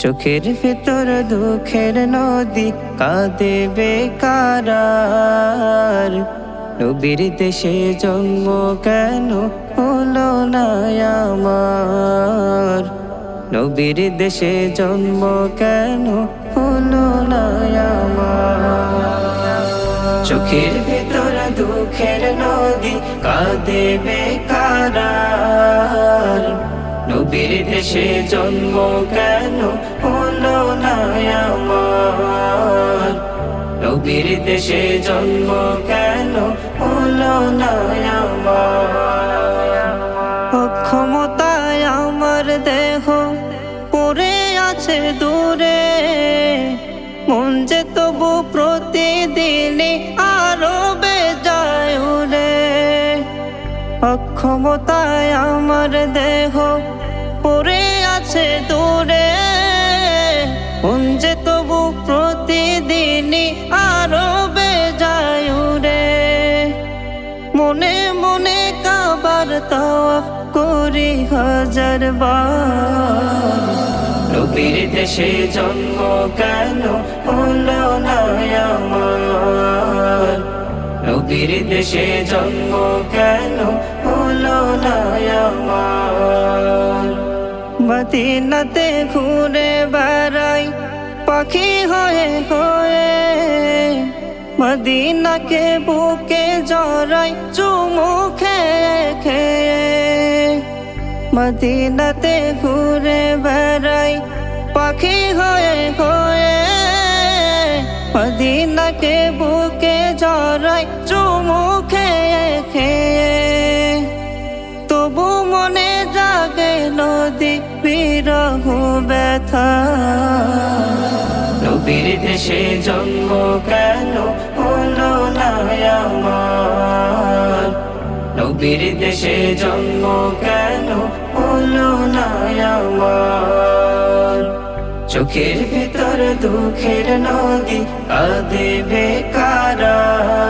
চোখের ভেতর দুঃখের নদী কাঁদে বেকারার। নবীর দেশে জন্ম কেন হলো না আমার? নবীর দেশে জন্ম কেন হলো না আমার? চোখের ভেতর দুঃখের নদী কাঁদে বেকারার। নবীর দেশে জন্ম কেন হলো না নবীর দেশে জন্ম কেন হলো না অক্ষমতায় আমার দেহ পড়ে আছে দূরে। মন যে তবু প্রতিদিনই আরও বেজায় অক্ষমতায় আমার দেহ পড়ে আছে দূরে। মন যে তবু প্রতিদিনই আরও বেজায় উড়ে। মনে মনে কাবার তওয়াফ করি হাজার বার। দেশে জন্ম কেন হলো না আমার? দেশে জন্ম কেন মদিনাতে ঘুরে বেড়াই, পাখি হয়ে হয়ে। মদিনাকে বুকে জড়াই, চুমু খেয়ে খেয়ে। মদিনাতে ঘুরে বেড়াই, পাখি হয়ে হয়ে। মদিনাকে বুকে জড়াই বিরহ ব্যথা। নবীর দেশে জন্ম কেন হলো না আমার? নবীর দেশে জন্ম কেন হলো না চোখের ভিতর দুঃখের নদী আদে বেকারার